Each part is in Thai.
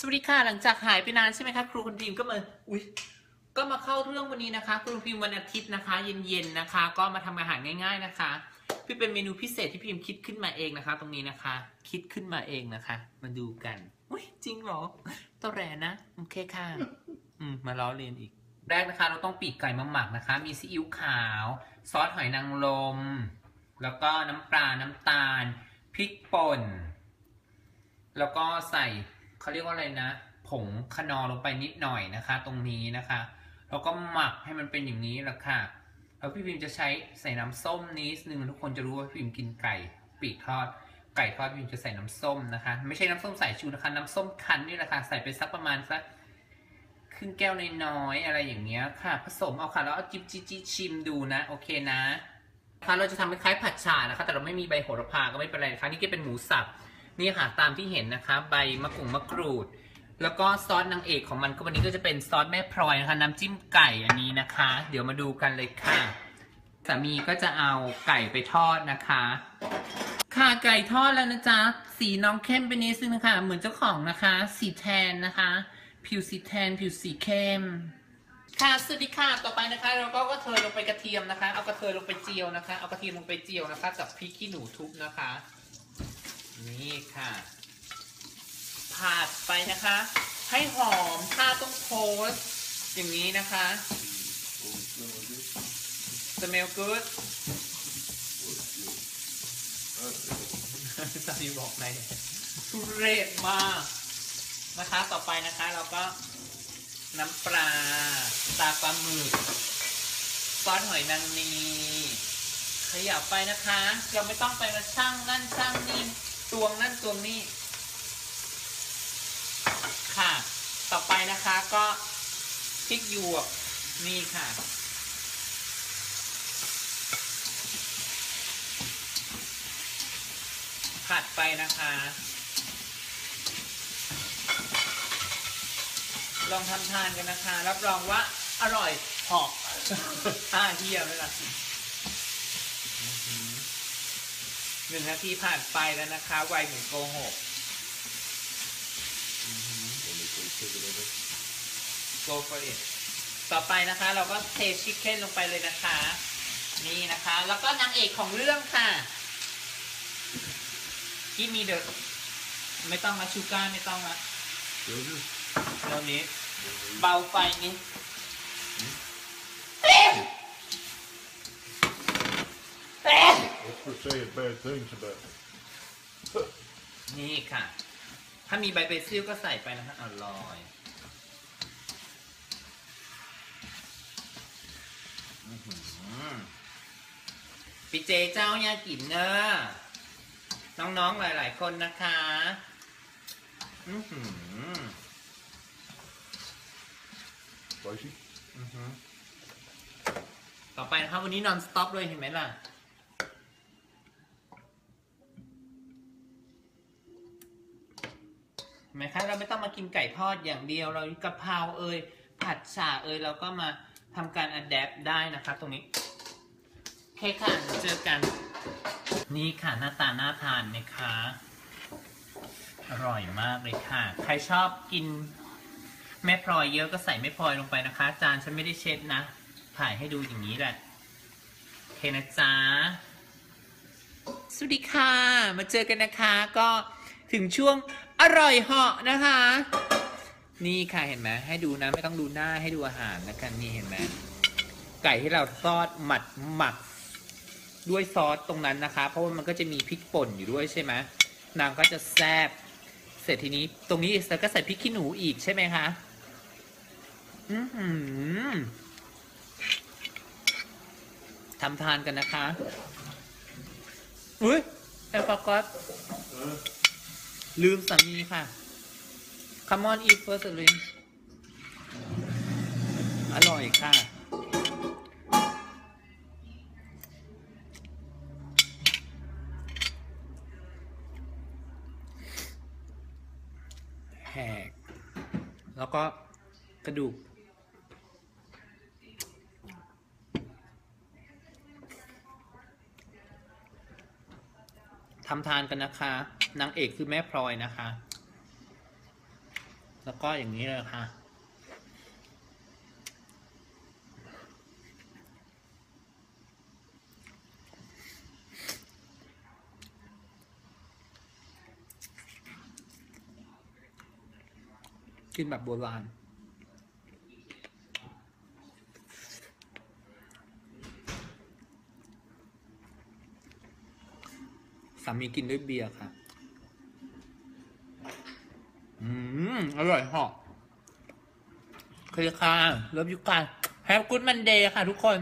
สวัสดีค่ะหลังจากหายไปนานใช่ไหมคะครูคุณพิมพ์ก็มาอุ้ยก็มาเข้าเรื่องวันนี้นะคะ ครูพิมพ์วันอาทิตย์นะคะ เย็นๆนะคะ ก็มาทำอาหารง่าย ๆนะคะ พี่เป็นเมนูพิเศษที่พิมพ์คิดขึ้นมาเองนะคะ ตรงนี้นะคะ คิดขึ้นมาเองนะคะ มาดูกันอุ้ยจริงเหรอตัวแรนะโอเคค่ะอืมมาล้อเลียนอีก แรกนะคะ เราต้องปีกไก่มาหมักนะคะ มีซีอิ๊วขาว ซอสหอยนางรมแล้วก็น้ำปลาน้ำตาลพริกป่น แล้วก็ใส่ เขาเรียกว่าอะไรนะ ผงขนอลงไปนิดหน่อยนะคะ ตรงนี้นะคะแล้วก็หมักให้มันเป็นอย่างนี้แหละค่ะแล้วพี่พิมจะใช้ใส่น้ำส้มนิดนึงทุกคนจะรู้ว่าพี่พิมกินไก่ปีกทอด ไก่ทอดพี่พิมจะใส่น้ำส้มนะคะ ไม่ใช่น้ำส้มสายชูนะคะน้ำส้มคั้นนี่แหละค่ะใส่ไปสักประมาณสักครึ่งแก้วน้อยๆอะไรอย่างเงี้ยค่ะ ผสมเอาค่ะแล้วเอาจิบจิจิชิมดูนะโอเคนะค่ะเราจะทำคล้ายๆผัดฉ่านะคะ แต่เราไม่มีใบโหระพาก็ไม่เป็นไรนะคะนี่ก็เป็นหมูสับ นี่ค่ะตามที่เห็นนะคะ ใบมะกรูดมะกรูด แล้วก็ซอสนางเอกของมันก็วันนี้ก็จะเป็นซอสแม่พลอยนะคะน้ำจิ้มไก่อันนี้นะคะ เดี๋ยวมาดูกันเลยค่ะสามีก็จะเอาไก่ไปทอดนะคะ ค่ะไก่ทอดแล้วนะจ๊ะสีน้องเข้มไปนิดนึงนะคะเหมือนเจ้าของนะคะ สีแทนนะคะ ผิวสีแทน ผิวสีเข้มค่ะสวัสดีค่ะต่อไปนะคะ เราก็กระเทยลงไปกระเทียมนะคะ เอากระเทยลงไปเจียวนะคะ เอากระเทียมลงไปเจียวนะคะ กับพริกขี้หนูทุบนะคะ นี่ค่ะ ผัดไปนะคะ ให้หอมถ้าต้องโพสอย่างนี้นะคะ smell good สามีบอกในทุเรศมากนะคะ ต่อไปนะคะเราก็น้ำปลาตาปลาหมึกซอสหอยนางรมขยับไปนะคะ เราไม่ต้องไปมาช่างนั่นช่างนี่ ตวงนั่นตวงนี่ค่ะ ต่อไปนะคะก็พริกหยวกนี่ค่ะ ผัดไปนะคะ ลองทำทานกันนะคะ รับรองว่าอร่อยหอกท่าเที่ยวเลยล่ะอื้อหือ หนึ่งนาทีผ่านไปแล้วนะคะไวเหมือนโกหก go for it ต่อไปนะคะเราก็เทชิคเก้นลงไปเลยนะคะ นี่นะคะ แล้วก็นางเอกของเรื่องค่ะที่มีเดอะไม่ต้องละชูการ์ไม่ต้องละเรื่องนี้เบาไฟนี้ That's for saying bad things about me. นี่ค่ะ ถ้ามีใบเบซิลก็ใส่ไปนะคะอร่อยอื้อหือพี่เจเจ้าเนี่ยกินเนอะน้องๆหลาย ๆ คนนะคะ อือหือ Spicy? อือหือต่อไปนะครับ วันนี้นอนสต็อปเลยเห็นไหมล่ะ ไหมคะเราไม่ต้องมากินไก่ทอดอย่างเดียว เรากะเพราเอ่ยผัดฉ่าเอ่ยเราก็มาทำการอัดแอปได้นะครับ ตรงนี้โอเคค่ะเดี๋ยวเจอกันนี่ค่ะหน้าตาน่าทานไหมคะอร่อยมากเลยค่ะ ใครชอบกินแม่พลอยเยอะก็ใส่แม่พลอยลงไปนะคะ จานฉันไม่ได้เช็ดนะ ถ่ายให้ดูอย่างนี้แหละโอเคนะจ๊ะสวัสดีค่ะ มาเจอกันนะคะ ก็ถึงช่วง อร่อยเหาะนะคะ นี่ค่ะเห็นไหมให้ดูนะไม่ต้องดูหน้าให้ดูอาหารนะกันนี่เห็นไหมไก่ที่เราทอดหมัดหมัก ด้วยซอสตรงนั้นนะคะ เพราะว่ามันก็จะมีพริกป่นอยู่ด้วยใช่ไหมนางก็จะแซ่บเสร็จทีนี้ ตรงนี้เราก็ใส่พริกขี้หนูอีกใช่ไหมคะอือหือทำทานกันนะคะอุ้ยไอ้ฟอกอส ลืมสามีค่ะ Come on eat first เลยอร่อยค่ะ แหก แล้วก็กระดูกทำทานกันนะคะ นางเอกคือแม่พลอยนะคะ แล้วก็อย่างนี้เลยค่ะ กินแบบโบราณสามีกินด้วยเบียร์ค่ะ อืม อร่อยเหาะโอเคค่ะเลิฟยูกันแฮปกูดมันเดย์ค่ะทุกคน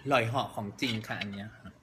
อร่อยเหาะของจริงค่ะอันเนี้ยค่ะ